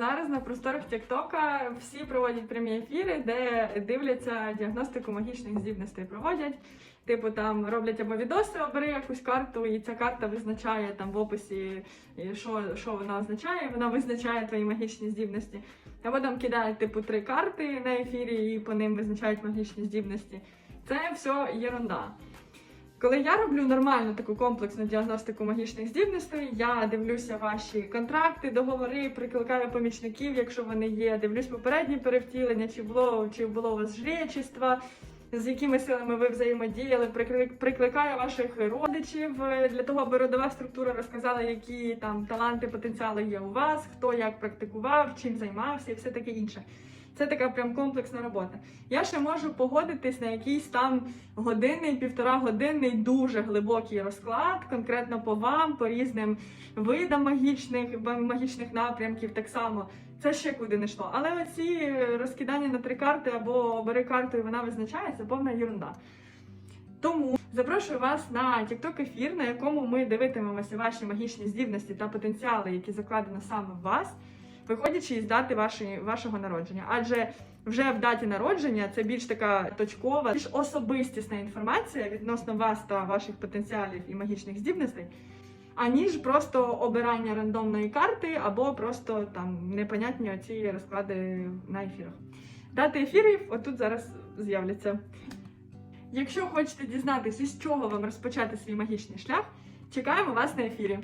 Зараз на просторах Тіктока всі проводять прямі ефіри, де дивляться діагностику магічних здібностей. Проводять. Типу там роблять або відоси, обери якусь карту, і ця карта визначає там в описі, що, що вона означає, вона визначає твої магічні здібності. Або там кидають типу три карти на ефірі і по ним визначають магічні здібності. Це все єрунда. Коли я роблю нормальну таку комплексну діагностику магічних здібностей, я дивлюся ваші контракти, договори, прикликаю помічників, якщо вони є. Дивлюсь попередні перевтілення, чи було чи було у вас жречество, з якими силами ви взаємодіяли, прикли- прикликаю ваших родичів е, для того, аби родова структура розказала, які там таланти, потенціали є у вас, хто як практикував, чим займався і все таке інше. Це така прям комплексна робота. Я ще можу погодитись на якийсь там годинний, півтора годинний, дуже глибокий розклад, конкретно по вам, по різним видам магічних, магічних напрямків, так само. Це ще куди не йшло. Але оці розкидання на три карти або обери карту і вона визначається, повна ерунда. Тому запрошую вас на TikTok ефір, на якому ми дивитимемося ваші магічні здібності та потенціали, які закладено саме в вас, виходячи із дати вашої, вашого народження. Адже вже в даті народження це більш така точкова, більш особистісна інформація відносно вас та ваших потенціалів і магічних здібностей, аніж просто обирання рандомної карти або просто там непонятні оці розклади на ефірах. Дати ефірів отут зараз з'являться. Якщо хочете дізнатися, з чого вам розпочати свій магічний шлях, чекаємо вас на ефірі.